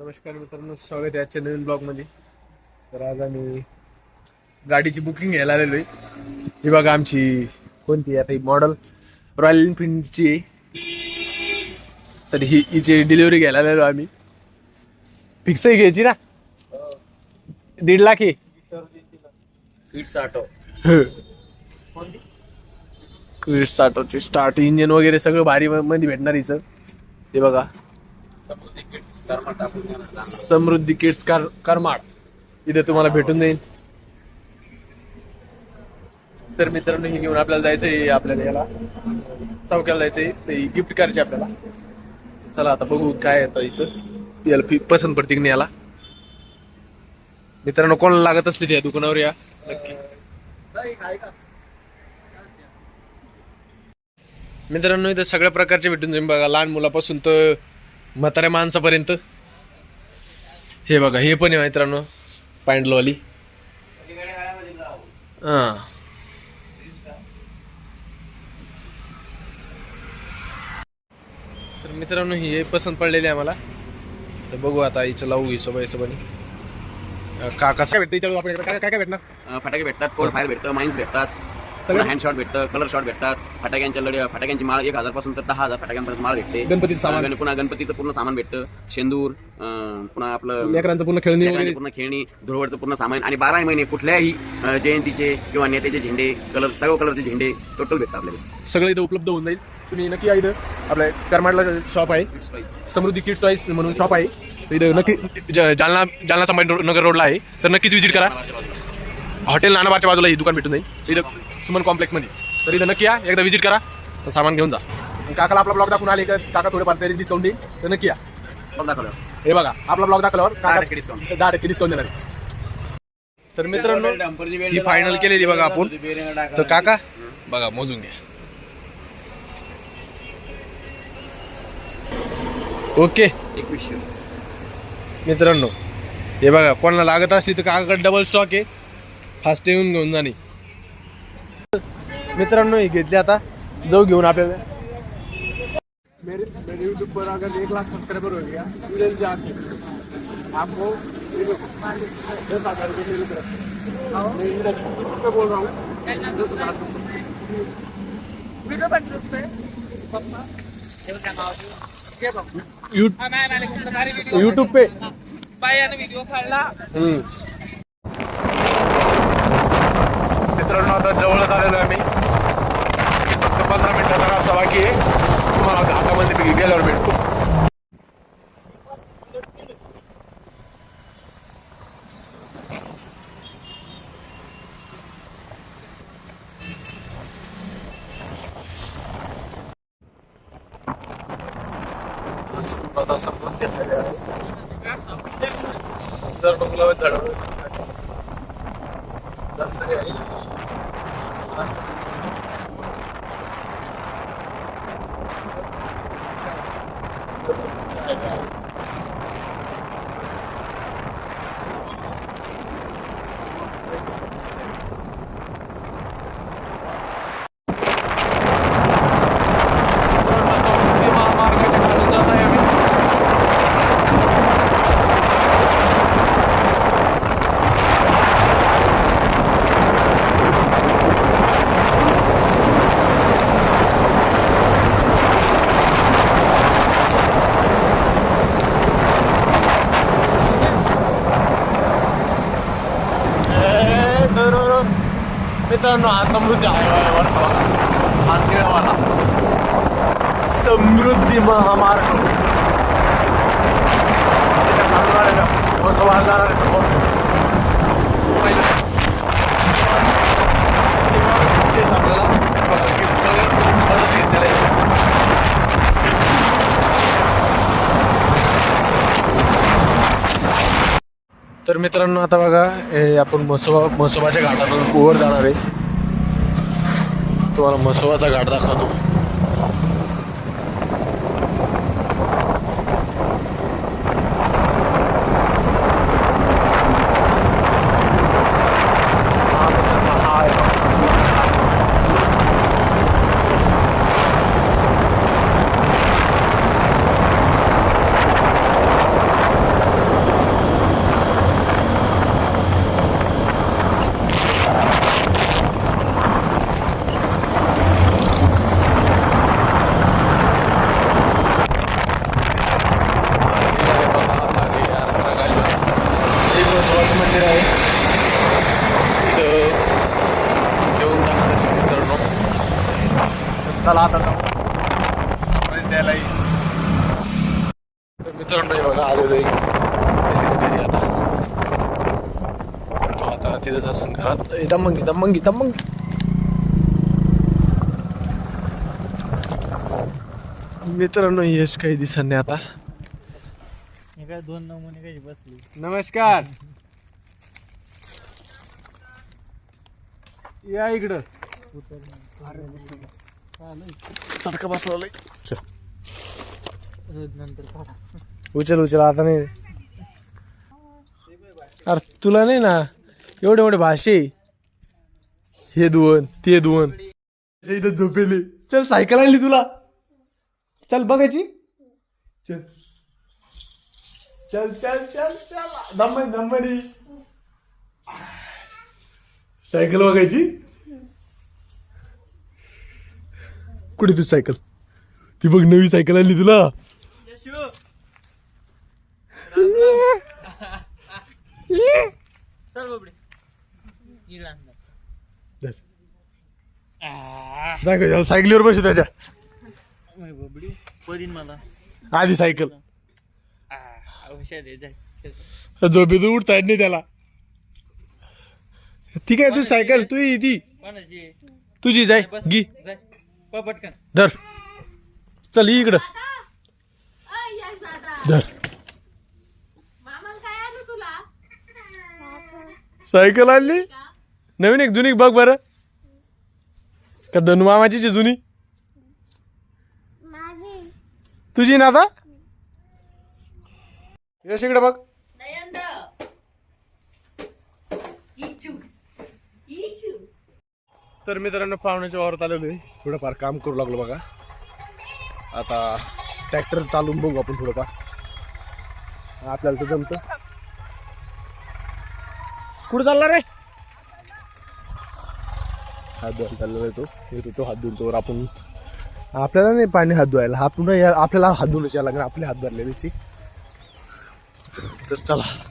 नमस्कार मित्रांनो स्वागत आहे आजच्या नवीन ब्लॉगमध्ये. तर आज आम्ही गाडीची बुकिंग घ्यायला आलेलो आहे. ही बघा आमची कोणती आता ही मॉडल रॉयल एनफिल्डची आहे. तर ही हिची डिलिव्हरी घ्यायला आलेलो आम्ही. फिक्स आहे घ्यायची ना? दीड लाख आहे. स्टार्ट इंजिन वगैरे सगळं भारी मध्ये भेटणार हिचं. हे बघा. समृद्धी किड्स कर्मा टाकून देणार. समृद्धी किड्स कार करमाड इथे तुम्हाला भेटून जाईल तर मित्रांनो हे घेऊन आपल्याला जायचंय आपल्याला याला. चौक्याला जायचंय ते गिफ्ट करायचे आपल्याला. चला आता बघू काय येतं हिचं याला फी पसंत पडते की नाही याला. मित्रांनो कोणाला लागत असली त्या दुकानावर या. नक्की. मित्रांनो इथं सगळ्या प्रकारचे भेटून जाईल. बघा लहान मुलापासून तर म्हाताऱ्या माणसापर्यंत. हे बघा हे पण आहे मित्रांनो पॅन्डलवाली. हा. तर मित्रांनो हे पसंत पडलेली आहे मला तर बघू आता हिचं लावू हिशोबा हिशोबाने. का कसं काय भेटतं? हिच्यावर आपण काय काय काय भेटणार? फटाके भेटतात कोल्ड फायर भेटतं माइन्स भेटतात. सगळं हँड शॉट भेटतं कलर शॉट भेटतात. फटाक्यांच्या लढे फटाक्यांची माळ एक हजारपासून तर दहा हजार फटाक्यांपर्यंत माळ भेटते. गणपतीचं सामान. गण- पुन्हा गणपतीचं पूर्ण सामान भेटतं. शेंदूर अं, पुन्हा आपलं लेकरांचं पूर्ण खेळणी लेकरांची पूर्ण खेळणी धुळवडचं पूर्ण सामान. आणि बारा महिने कुठल्याही अं, जयंतीचे किंवा नेत्याचे झेंडे कलर सर्व कलरचे झेंडे टोटल भेटतात आपल्याला सगळं इथं उपलब्ध होऊन जाईल. तुम्ही नक्की या इथं. आपल्या करमाडला शॉप आहे. समृद्धी किट टॉईस म्हणून शॉप आहे. तर इथं नक्की ज- जालना जालना संभाजी नगर रोडला आहे. तर नक्कीच विजिट करा. हॉटेल नानाबारच्या बाजूला ही दुकान भेटून जाईल. इथं सुमन कॉम्प्लेक्समध्ये तर इथं नक्की या. एकदा विजिट करा. तर सामान घेऊन जा. काकाला आपला ब्लॉग दाखवून आले का काका थोडेफार तरी डिस्काउंट देईल. तर नक्की या. दाखवलं हे बघा. आपला ब्लॉग दाखवल्यावर काका टक्के डिस्काउंट दहा टक्के डिस्काउंट देणार. तर मित्रांनो ही फायनल केलेली बघा आपण. तर काका बघा मोजून घ्या. ओके. मित्रांनो हे बघा कोणाला लागत असली तर काकाकडे डबल स्टॉक आहे. फास्ट येऊन घेऊन जाणे. मित्रांनो हे घेतले आता. जाऊ घेऊन आपल्याला. मेरे मेरे यूट्यूब पर अगर एक लाख सब्सक्राइबर हो गया तुरंत जाके. आपको दस हजार रुपये मेरी तरफ से। मैं इधर पे बोल रहा हूँ। दस हजार रुपये. यूट्यूब पे? व्हिडिओ काढला मित्रांनो आता जवळच आलेलो आहे मी फक्त पंधरा मिनिटाचा रस्ता बाकी आहे. तुम्हाला घाटामध्ये मी गेल्यावर भेटतो. आता बंगला झाड नर्सरी आहे. नर्सरी. समृद्धी महामार्गाच्या खालून जात आहे आम्ही ए, नो, नो, नो. मित्रांनो हा समृद्धी आहे. वरचा बघा. हा निळावाला समृद्धी महामार्ग. जाणार आहे समोर. पहिलं. आपल्याला घेतलेलं आहे. तर मित्रांनो आता बघा हे आपण मसोबा मसोबाच्या घाटातून वर जाणार आहे. तुम्हाला मसोबाचा घाट दाखवतो हा मित्रांनो, हा आहे बघा मसोबाचा घाट. चला आता सरप्राईज द्यायला येईल तर मित्रांनो हे बघा आलेलो घरी आता. तो आता तिथेच असं घरात. ए, दमंगी दमंगी दमंगी. मित्रांनो यश काही दिसत नाही आता. हे काय दोन नमुने कशी बसली? नमस्कार. या इकडं. चटका काढा. उचल उचल आता नाही. अरे तुला नाही ना एवढे एवढे भाषे. हे दोन ते दोन. इथं झोपेले. चल सायकल आणली तुला. चल बघायची. चल. चल चल चल चल. दमन दमनी सायकल बघायची. कुठे तुझी सायकल? ती बघ नवी सायकल आणली तुला. दाखव सायकलीवर बसू त्याच्या. आधी सायकल. जाय झोपेतून उठता येत नाही त्याला. ठीक आहे तू सायकल तू ती तुझी जाय गी जाय. प पटकन. धर. चल ये इकडं. धर. मामा काय आणू तुला? सायकल आणली? नवीन एक जुनी बघ बरं. का धनु मामाचीच आहे जुनी? तुझी ना आता? यश इकडे बघ. तर मित्रांनो पाहुण्याच्या वावरात आलेलो आहे. थोडंफार काम करू लागलो बघा. आता ट्रॅक्टर चालून बघू आपण थोडंफार. आपल्याला तर जमतं. कुठं चालला रे? हात धुवायला चाललेला आहे तो. येतो तो हात धुवून तोवर आपण आपल्याला नाही पाणी हात धुवायला. हा या आपल्याला हात धुवूनच यायला लागणार. आपले हात भरले त्याची तर चला.